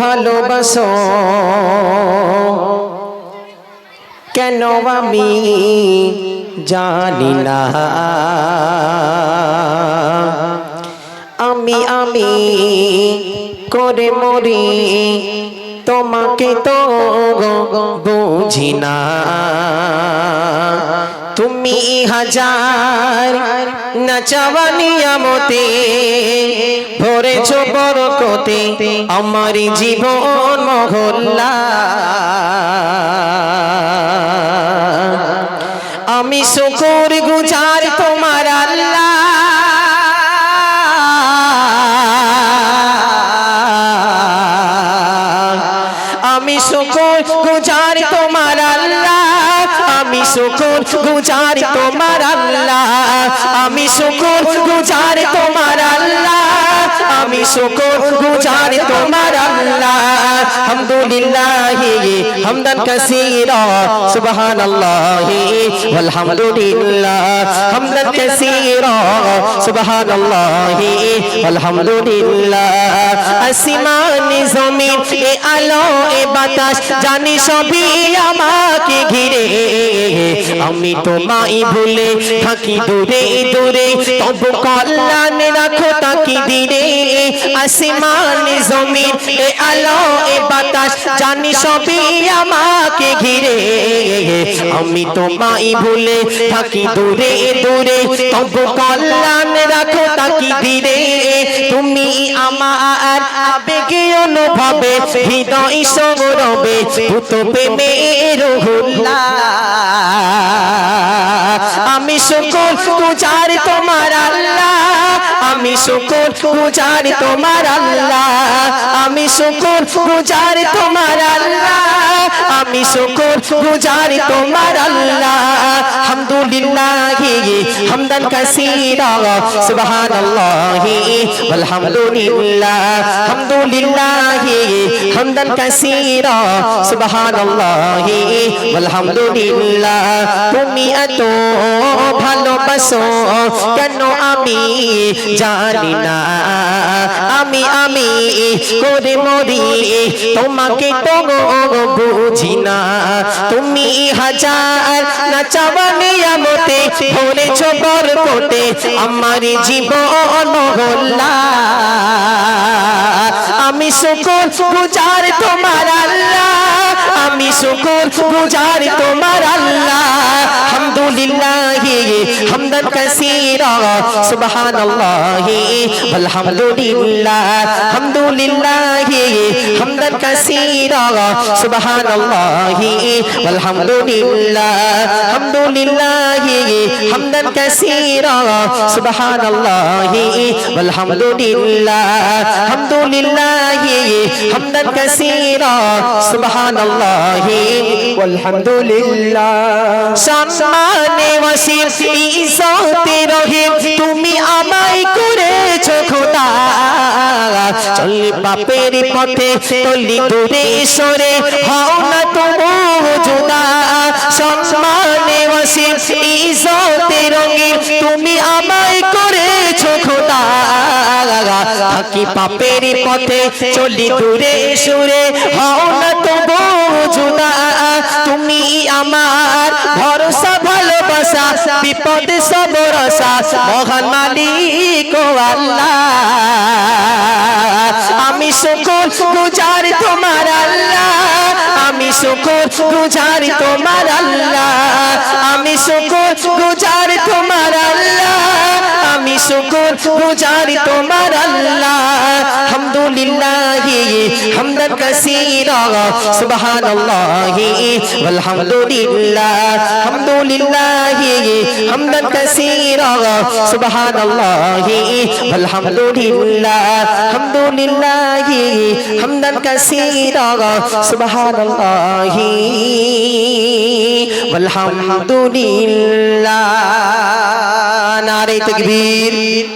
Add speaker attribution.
Speaker 1: ভালোবাসো। কেন আমি জানি না। আমি আমি করে মরি, তোমাকে তো বুঝি না। তুমি হাজার নাচাবা নিয়ামতে বরকতে আমার জীবন মহল্লা। আমি শুকুর গুজার তোমার আল্লাহ আমি শুকুর গুজার তোমার আল্লাহ আমি শুকুর গুজার তোমার আল্লাহ আমি শুকুর আমি শুকুর গুজার তোমার আল্লাহ হামদুলিল্লাহ হামদান কাসীরা সুবহানাল্লাহ ওয়ালহামদুলিল্লাহ হামদান কাসীরা সুবহানাল্লাহ ওয়ালহামদুলিল্লাহ আসমান জমিন এ আলো এ বাতাস জানি সবই আমাকে আমি তোমায় ভুলে থাকি দূরে দূরে। তবু কল্যাণ রাখো তাকি দিরে আসমান জমিন, এ আলো, এ বাতাস, জানি সবই আমাকে ঘিরে। আমি তোমায় ভুলে থাকি দূরে দূরে। তবু কল্যাণ রাখো তাকি দিরে তুমি আমার আবেগে অনুভবে? হৃদয় সৌরবে ভূত প্রেমে রহুল্লা। আমি গুজার তোমার शुकुर पुजार तुम्हार अल्लाह आमी शुकुर पुजार तुम्हार अल्लाह आमी शुकुर पुजार तुम्हार अल्लाह हमदुलिल्लाह हमदन कसीरा सुभान अल्लाह वलहमदुलिल्लाह हमदुलिल्लाह हमदन कसीरा सुभान अल्लाह वलहमदुलिल्लाह तुम तुम्हें तो भलो बसो कनो आमी जा না আমি আমি করে মরি, তোমাকে তো বুঝি না। তুমি হাজার না চাওয়া নিয়ামতে ভরেছ বরকতে, আমার জীবন মহল্লা আমি শুকুর গুজার তোমার আল্লাহ। আমি শুকুর গুজার তোমার কাসীরা সুবহানাল্লাহ আলহামদুলিল্লাহ হামদুলিল্লাহ হামদান কাসীরা সুবহানাল্লাহ আলহামদুলিল্লাহ হামদুলিল্লাহ হামদান কাসীরা সুবহানাল্লাহ আলহামদুলিল্লাহ হামদুলিল্লাহ হামদান কাসীরা সুবহানাল্লাহ। আলহামদুলিল্লাহ সম্মানে ওয়াসির ইজ্জতে রহিম তুমি আমায় করেছ খোদা। চল বাপের পথে তলি দূরে সরে হও না তুমি জুদা। সম্মানে ওয়াসির ইজ্জতে থাকি পাপের পথে চলি দূরে সুরে? হও না তবু জুদা, তুমি আমার ভরসা, ভালোবাসা, বিপদে সব রসা, মহান মালিক ও আল্লাহ। আমি শুকুর গুজার তোমার আল্লাহ। আমি শুকুর গুজার তোমার আল্লাহ। আমি শুকুর গুজার তোমার আল্লাহ। আমি শুকুর গুজার তোমার আল্লাহ। হামদান কাসীরা, সুবহানাল্লাহি, ওয়ালহামদুলিল্লাহ, হামদুলিল্লাহি, হামদান কাসীরা, সুবহানাল্লাহি, ওয়ালহামদুলিল্লাহ, হামদুলিল্লাহি, হামদান কাসীরা, সুবহানাল্লাহি, ওয়ালহামদুলিল্লাহ। নারে তাকবীর।